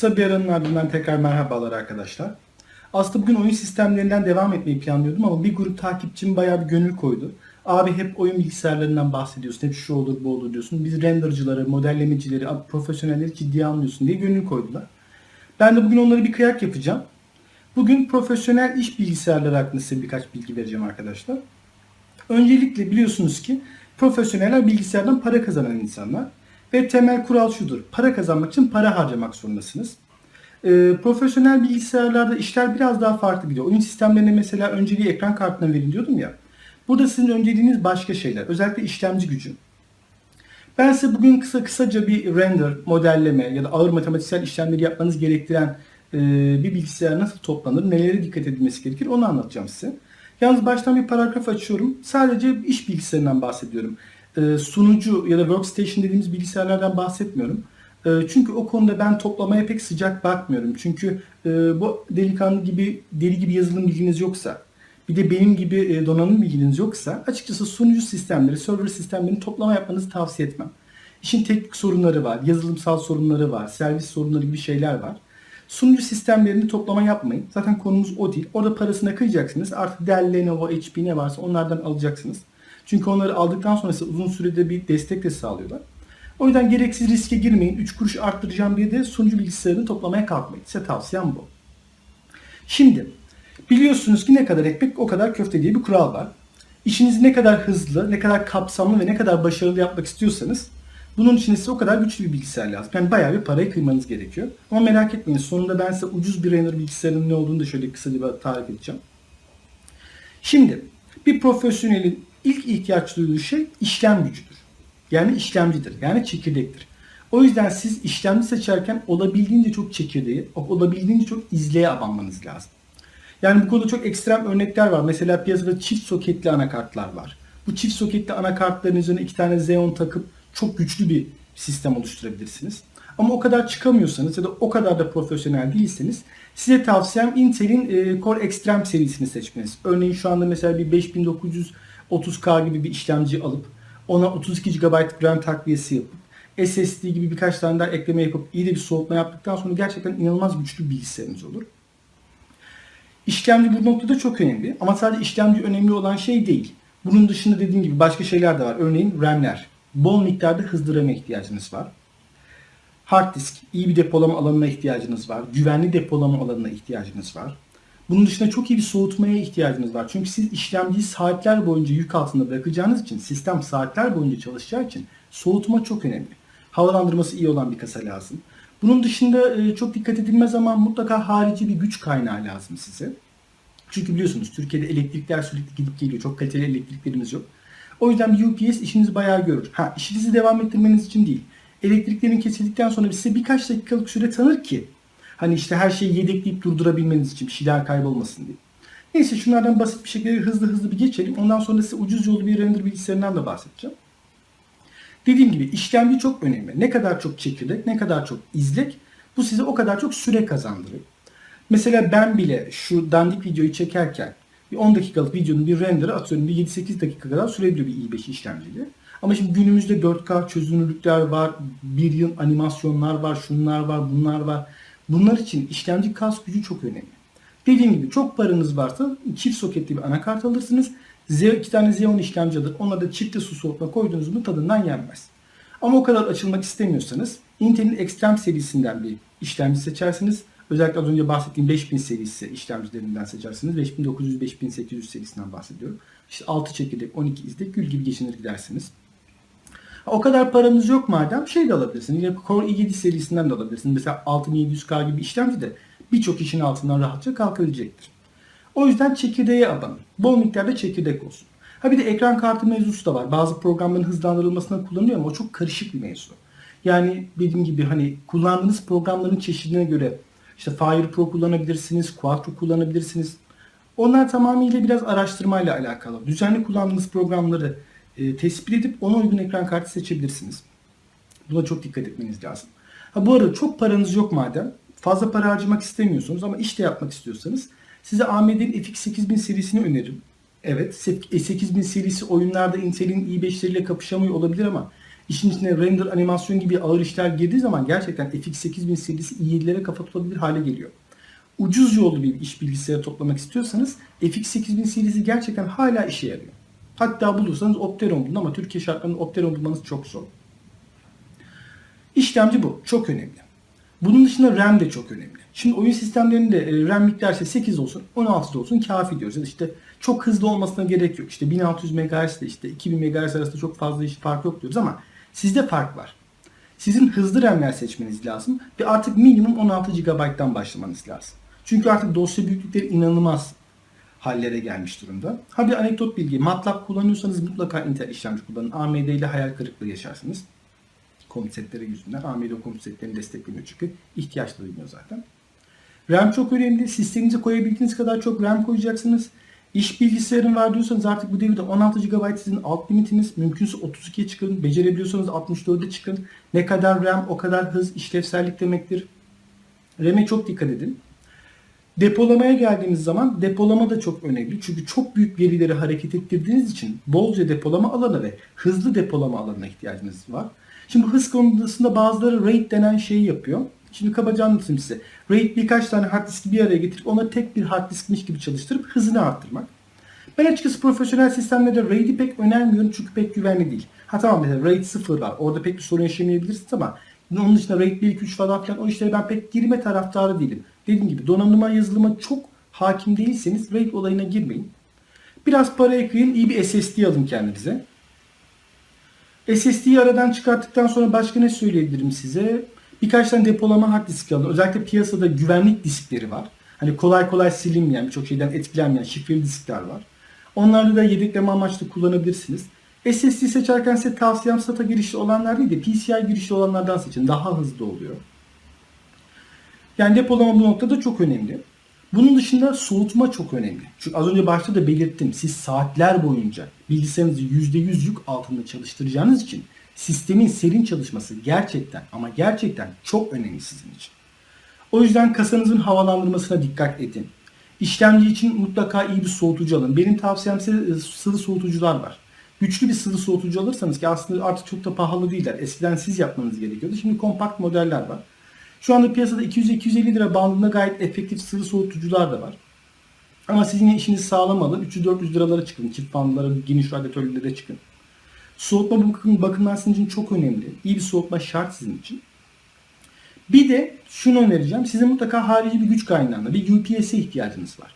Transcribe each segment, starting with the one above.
Kısa bir aranın ardından tekrar merhabalar arkadaşlar. Aslında bugün oyun sistemlerinden devam etmeyi planlıyordum ama bir grup takipçim bayağı bir gönül koydu. Abi hep oyun bilgisayarlarından bahsediyorsun, hep şu olur bu olur diyorsun. Biz rendercıları, modellemecileri, profesyonelleri ciddiye almıyorsun diye gönül koydular. Ben de bugün onlara bir kıyak yapacağım. Bugün profesyonel iş bilgisayarları hakkında size birkaç bilgi vereceğim arkadaşlar. Öncelikle biliyorsunuz ki profesyoneller bilgisayardan para kazanan insanlar. Ve temel kural şudur. Para kazanmak için para harcamak zorundasınız. Ee, profesyonel bilgisayarlarda işler biraz daha farklı gidiyor. Oyun sistemlerine mesela önceliği ekran kartına verin diyordum ya. Burada sizin önceliğiniz başka şeyler. Özellikle işlemci gücü. Ben size bugün kısa kısaca bir render, modelleme ya da ağır matematiksel işlemleri yapmanız gerektiren e, bir bilgisayar nasıl toplanır, nelere dikkat edilmesi gerekir onu anlatacağım size. Yalnız baştan bir paragraf açıyorum. Sadece iş bilgisayarından bahsediyorum. E, sunucu ya da workstation dediğimiz bilgisayarlardan bahsetmiyorum. E, çünkü o konuda ben toplamaya pek sıcak bakmıyorum. Çünkü e, bu delikanlı gibi deli gibi yazılım bilginiz yoksa bir de benim gibi e, donanım bilginiz yoksa açıkçası sunucu sistemleri, server sistemlerini toplama yapmanızı tavsiye etmem. İşin teknik sorunları var, yazılımsal sorunları var, servis sorunları gibi şeyler var. Sunucu sistemlerini toplama yapmayın. Zaten konumuz o değil. Orada parasına kıyacaksınız. Artık Dell, Lenovo, HP ne varsa onlardan alacaksınız. Çünkü onları aldıktan sonra size uzun sürede bir destek de sağlıyorlar. O yüzden gereksiz riske girmeyin. 3 kuruş arttıracağım diye de sunucu bilgisayarını toplamaya kalkmayın. Size tavsiyem bu. Şimdi biliyorsunuz ki ne kadar ekmek o kadar köfte diye bir kural var. İşinizi ne kadar hızlı, ne kadar kapsamlı ve ne kadar başarılı yapmak istiyorsanız bunun için size o kadar güçlü bir bilgisayar lazım. Yani bayağı bir parayı kıymanız gerekiyor. Ama merak etmeyin sonunda ben size ucuz bir render bilgisayarın ne olduğunu da şöyle kısaca bir tarif edeceğim. Şimdi bir profesyonelin ilk ihtiyaç duyduğu şey işlem gücüdür. Yani işlemcidir. Yani çekirdektir. O yüzden siz işlemci seçerken olabildiğince çok çekirdeği, olabildiğince çok izleye abanmanız lazım. Yani bu konuda çok ekstrem örnekler var. Mesela piyasada çift soketli anakartlar var. Bu çift soketli anakartların üzerine iki tane Xeon takıp çok güçlü bir sistem oluşturabilirsiniz. Ama o kadar çıkamıyorsanız ya da o kadar da profesyonel değilseniz size tavsiyem Intel'in e, Core Extreme serisini seçmeniz. Örneğin şu anda mesela bir 5930K gibi bir işlemci alıp ona 32 GB RAM takviyesi yapıp SSD gibi birkaç tane daha ekleme yapıp iyi de bir soğutma yaptıktan sonra gerçekten inanılmaz güçlü bilgisayarınız olur. İşlemci bu noktada çok önemli ama sadece işlemci önemli olan şey değil. Bunun dışında dediğim gibi başka şeyler de var. Örneğin RAM'ler. Bol miktarda hızlı RAM'e ihtiyacınız var. Hard disk, iyi bir depolama alanına ihtiyacınız var. Güvenli depolama alanına ihtiyacınız var. Bunun dışında çok iyi bir soğutmaya ihtiyacınız var. Çünkü siz işlemciyi saatler boyunca yük altında bırakacağınız için, sistem saatler boyunca çalışacağı için soğutma çok önemli. Havalandırması iyi olan bir kasa lazım. Bunun dışında e, çok dikkat edilmez ama mutlaka harici bir güç kaynağı lazım size. Çünkü biliyorsunuz Türkiye'de elektrikler sürekli gidip geliyor. Çok kaliteli elektriklerimiz yok. O yüzden bir UPS işinizi bayağı görür. Ha işinizi devam ettirmeniz için değil. Elektriklerin kesildikten sonra size birkaç dakikalık süre tanır ki hani işte her şeyi yedekleyip durdurabilmeniz için bir şeyler kaybolmasın diye. Neyse şunlardan basit bir şekilde hızlı hızlı bir geçelim. Ondan sonra size ucuz yolu bir render bilgisayarından da bahsedeceğim. Dediğim gibi işlemci çok önemli. Ne kadar çok çekirdek, ne kadar çok izlek bu size o kadar çok süre kazandırır. Mesela ben bile şu dandik videoyu çekerken bir 10 dakikalık videonun bir render'ı atıyorum bir 7-8 dakika kadar sürebiliyor bir i5 işlemciyle. Ama şimdi günümüzde 4K çözünürlükler var, bir yıl animasyonlar var, şunlar var, bunlar var. Bunlar için işlemci kas gücü çok önemli. Dediğim gibi çok paranız varsa çift soketli bir anakart alırsınız. Z, iki tane Xeon işlemci alır. Ona da çifte su soğutma koyduğunuz tadından yenmez. Ama o kadar açılmak istemiyorsanız Intel'in Extreme serisinden bir işlemci seçersiniz. Özellikle az önce bahsettiğim 5000 serisi işlemcilerinden seçersiniz. 5900-5800 serisinden bahsediyorum. İşte 6 çekirdek, 12 izlek gül gibi geçinir gidersiniz. O kadar paranız yok madem şey de alabilirsiniz. Yine Core i7 serisinden de alabilirsiniz. Mesela 6700K gibi işlemci de birçok işin altından rahatça kalkabilecektir. O yüzden çekirdeğe abanın. Bol miktarda çekirdek olsun. Ha bir de ekran kartı mevzusu da var. Bazı programların hızlandırılmasına kullanılıyor ama o çok karışık bir mevzu. Yani dediğim gibi hani kullandığınız programların çeşidine göre işte Fire Pro kullanabilirsiniz, Quattro kullanabilirsiniz. Onlar tamamıyla biraz araştırmayla alakalı. Düzenli kullandığınız programları e, tespit edip ona uygun ekran kartı seçebilirsiniz. Buna çok dikkat etmeniz lazım. Ha bu arada çok paranız yok madem, fazla para harcamak istemiyorsunuz ama işte yapmak istiyorsanız size AMD'nin FX 8000 serisini öneririm. Evet, 8000 serisi oyunlarda Intel'in i5'leriyle kapışamıyor olabilir ama işin içine render, animasyon gibi ağır işler girdiği zaman gerçekten FX8000 serisi i7'lere kafa tutabilir hale geliyor. Ucuz yollu bir iş bilgisayarı toplamak istiyorsanız FX8000 serisi gerçekten hala işe yarıyor. Hatta bulursanız Opteron bulun ama Türkiye şartlarında Opteron bulmanız çok zor. İşlemci bu. Çok önemli. Bunun dışında RAM de çok önemli. Şimdi oyun sistemlerinde e, RAM miktarı işte 8 olsun, 16 da olsun kafi diyoruz. Yani işte çok hızlı olmasına gerek yok. İşte 1600 MHz ile işte 2000 MHz arasında çok fazla iş fark yok diyoruz ama sizde fark var. Sizin hızlı RAM'ler seçmeniz lazım ve artık minimum 16 GB'dan başlamanız lazım. Çünkü artık dosya büyüklükleri inanılmaz hallere gelmiş durumda. Ha bir anekdot bilgi. MATLAB kullanıyorsanız mutlaka Intel işlemci kullanın. AMD ile hayal kırıklığı yaşarsınız. Komut setleri yüzünden. AMD o komut desteklemiyor çünkü. ihtiyaç da duymuyor zaten. RAM çok önemli. Sisteminize koyabildiğiniz kadar çok RAM koyacaksınız. İş bilgisayarın var diyorsanız artık bu devirde 16 GB sizin alt limitiniz. Mümkünse 32'ye çıkın. Becerebiliyorsanız 64'e çıkın. Ne kadar RAM o kadar hız işlevsellik demektir. RAM'e çok dikkat edin. Depolamaya geldiğimiz zaman depolama da çok önemli. Çünkü çok büyük verileri hareket ettirdiğiniz için bolca depolama alanı ve hızlı depolama alanına ihtiyacınız var. Şimdi hız konusunda bazıları RAID denen şeyi yapıyor. Şimdi kabaca anlatayım size. RAID birkaç tane hard diski bir araya getirip ona tek bir hard diskmiş gibi çalıştırıp hızını arttırmak. Ben açıkçası profesyonel sistemlerde RAID'i pek önermiyorum çünkü pek güvenli değil. Ha tamam mesela RAID 0 var. Orada pek bir sorun yaşamayabilirsiniz ama onun dışında RAID 1, 2, 3 falan filan o işlere ben pek girme taraftarı değilim. Dediğim gibi donanıma yazılıma çok hakim değilseniz RAID olayına girmeyin. Biraz para ekleyin, iyi bir SSD alın kendinize. SSD'yi aradan çıkarttıktan sonra başka ne söyleyebilirim size? Birkaç tane depolama hard disk alın. Özellikle piyasada güvenlik diskleri var. Hani kolay kolay silinmeyen, birçok şeyden etkilenmeyen şifreli diskler var. Onları da yedekleme amaçlı kullanabilirsiniz. SSD seçerken size tavsiyem SATA girişli olanlar değil de PCI girişli olanlardan seçin. Daha hızlı oluyor. Yani depolama bu noktada çok önemli. Bunun dışında soğutma çok önemli. Çünkü az önce başta da belirttim. Siz saatler boyunca bilgisayarınızı %100 yük altında çalıştıracağınız için sistemin serin çalışması gerçekten ama gerçekten çok önemli sizin için. O yüzden kasanızın havalandırmasına dikkat edin. İşlemci için mutlaka iyi bir soğutucu alın. Benim tavsiyem size sıvı soğutucular var. Güçlü bir sıvı soğutucu alırsanız ki aslında artık çok da pahalı değiller. Eskiden siz yapmanız gerekiyordu. Şimdi kompakt modeller var. Şu anda piyasada 200-250 lira bandında gayet efektif sıvı soğutucular da var. Ama siz yine işinizi sağlam alın. 300-400 liralara çıkın. Çift bandlara, geniş radyatörlere çıkın. Soğutma bakım, bakımlar sizin için çok önemli. İyi bir soğutma şart sizin için. Bir de şunu önereceğim. Size mutlaka harici bir güç kaynağına, bir UPS'e ihtiyacınız var.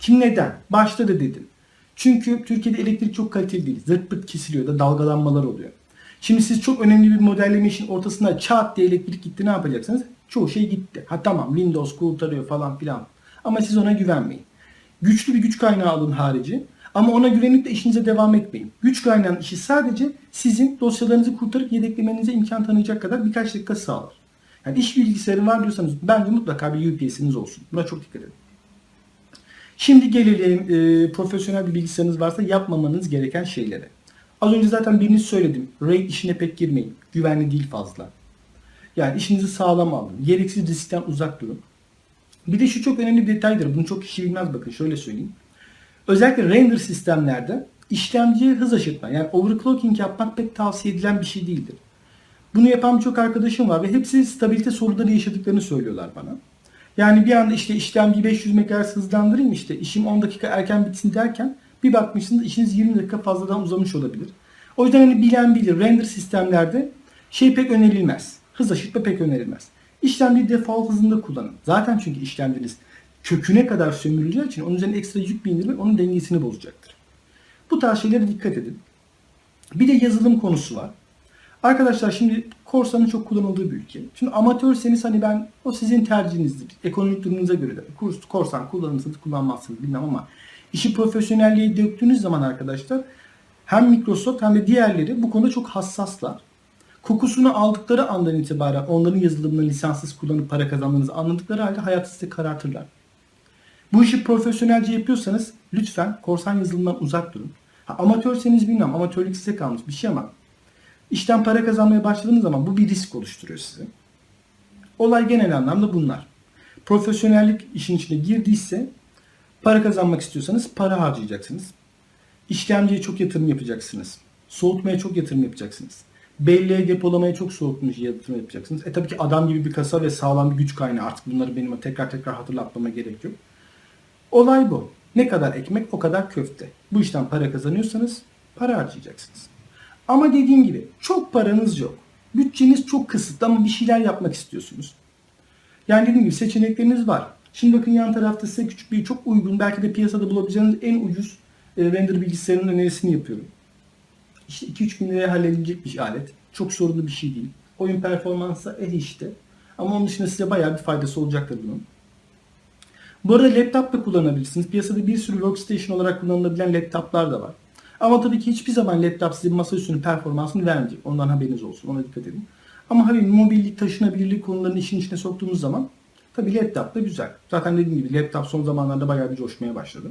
Kim neden? Başta da dedim. Çünkü Türkiye'de elektrik çok kaliteli değil. Zırt pırt kesiliyor da dalgalanmalar oluyor. Şimdi siz çok önemli bir modelleme işin ortasında çat diye elektrik gitti ne yapacaksınız? Çoğu şey gitti. Ha tamam Windows kurtarıyor falan filan. Ama siz ona güvenmeyin. Güçlü bir güç kaynağı alın harici. Ama ona güvenip de işinize devam etmeyin. Güç kaynağının işi sadece sizin dosyalarınızı kurtarıp yedeklemenize imkan tanıyacak kadar birkaç dakika sağlar. Yani iş bilgisayarı var diyorsanız bence mutlaka bir UPS'iniz olsun. Buna çok dikkat edin. Şimdi gelelim e, profesyonel bir bilgisayarınız varsa yapmamanız gereken şeylere. Az önce zaten birini söyledim. RAID işine pek girmeyin. Güvenli değil fazla. Yani işinizi sağlam alın. Gereksiz riskten uzak durun. Bir de şu çok önemli bir detaydır. Bunu çok kişi bilmez bakın şöyle söyleyeyim. Özellikle render sistemlerde işlemciye hız aşırtma yani overclocking yapmak pek tavsiye edilen bir şey değildir. Bunu yapan birçok arkadaşım var ve hepsi stabilite sorunları yaşadıklarını söylüyorlar bana. Yani bir anda işte işlemci 500 MHz hızlandırayım işte işim 10 dakika erken bitsin derken bir bakmışsınız işiniz 20 dakika fazladan uzamış olabilir. O yüzden hani bilen bilir render sistemlerde şey pek önerilmez. Hız aşırtma pek önerilmez. İşlemciyi default hızında kullanın. Zaten çünkü işlemciniz köküne kadar sömürüleceği için onun üzerine ekstra yük bindirmek onun dengesini bozacaktır. Bu tarz şeylere dikkat edin. Bir de yazılım konusu var. Arkadaşlar şimdi korsanın çok kullanıldığı bir ülke. Şimdi amatörseniz hani ben o sizin tercihinizdir. Ekonomik durumunuza göre de. Kurs, korsan kullanırsınız kullanmazsınız bilmem ama işi profesyonelliğe döktüğünüz zaman arkadaşlar hem Microsoft hem de diğerleri bu konuda çok hassaslar. Kokusunu aldıkları andan itibaren onların yazılımını lisanssız kullanıp para kazandığınızı anladıkları halde hayatı size karartırlar. Bu işi profesyonelce yapıyorsanız lütfen korsan yazılımdan uzak durun. Ha, amatörseniz bilmem amatörlük size kalmış bir şey ama işten para kazanmaya başladığınız zaman bu bir risk oluşturuyor size. Olay genel anlamda bunlar. Profesyonellik işin içine girdiyse para kazanmak istiyorsanız para harcayacaksınız. İşlemciye çok yatırım yapacaksınız. Soğutmaya çok yatırım yapacaksınız. Belleğe depolamaya çok soğutmuş yatırım yapacaksınız. E tabii ki adam gibi bir kasa ve sağlam bir güç kaynağı. Artık bunları benim tekrar tekrar hatırlatmama gerek yok. Olay bu. Ne kadar ekmek o kadar köfte. Bu işten para kazanıyorsanız para harcayacaksınız. Ama dediğim gibi çok paranız yok. Bütçeniz çok kısıtlı ama bir şeyler yapmak istiyorsunuz. Yani dediğim gibi seçenekleriniz var. Şimdi bakın yan tarafta size küçük bir çok uygun belki de piyasada bulabileceğiniz en ucuz e, render bilgisayarının önerisini yapıyorum. İşte 2-3 bin liraya halledilecek bir alet. Çok sorunlu bir şey değil. Oyun performansı eh işte. Ama onun dışında size bayağı bir faydası olacaktır bunun. Bu arada laptop da kullanabilirsiniz. Piyasada bir sürü workstation olarak kullanılabilen laptoplar da var. Ama tabii ki hiçbir zaman laptop size masaüstünün performansını vermeyecek. Ondan haberiniz olsun. Ona dikkat edin. Ama hani mobillik, taşınabilirlik konularını işin içine soktuğumuz zaman tabii laptop da güzel. Zaten dediğim gibi laptop son zamanlarda bayağı bir coşmaya başladı.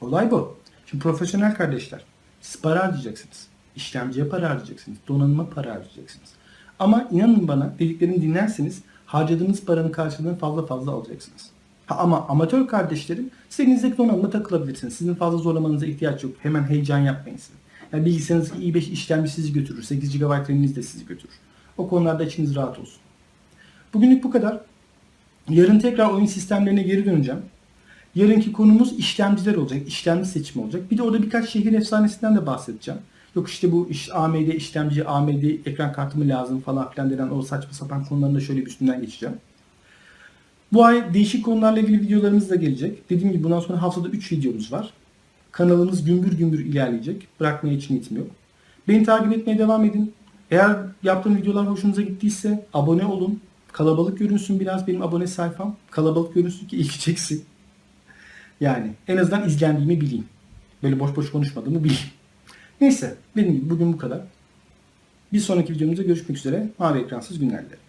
Olay bu. Şimdi profesyonel kardeşler siz para harcayacaksınız. İşlemciye para harcayacaksınız. Donanıma para harcayacaksınız. Ama inanın bana dediklerimi dinlerseniz harcadığınız paranın karşılığını fazla fazla alacaksınız. Ha, ama amatör kardeşlerim siz elinizdeki donanıma takılabilirsiniz. Sizin fazla zorlamanıza ihtiyaç yok. Hemen heyecan yapmayın siz. Yani bilgisayarınız i5 işlemci sizi götürür. 8 GB RAM'iniz de sizi götürür. O konularda içiniz rahat olsun. Bugünlük bu kadar. Yarın tekrar oyun sistemlerine geri döneceğim. Yarınki konumuz işlemciler olacak. işlemci seçimi olacak. Bir de orada birkaç şehir efsanesinden de bahsedeceğim. Yok işte bu iş, AMD işlemci, AMD ekran kartı mı lazım falan filan denen o saçma sapan konularını da şöyle bir üstünden geçeceğim. Bu ay değişik konularla ilgili videolarımız da gelecek. Dediğim gibi bundan sonra haftada 3 videomuz var. Kanalımız gümbür gümbür ilerleyecek. Bırakmaya hiç niyetim yok. Beni takip etmeye devam edin. Eğer yaptığım videolar hoşunuza gittiyse abone olun. Kalabalık görünsün biraz benim abone sayfam. Kalabalık görünsün ki ilgi çeksin. Yani en azından izlendiğimi bileyim. Böyle boş boş konuşmadığımı bileyim. Neyse benim bugün bu kadar. Bir sonraki videomuzda görüşmek üzere. Mavi ekransız günler dilerim.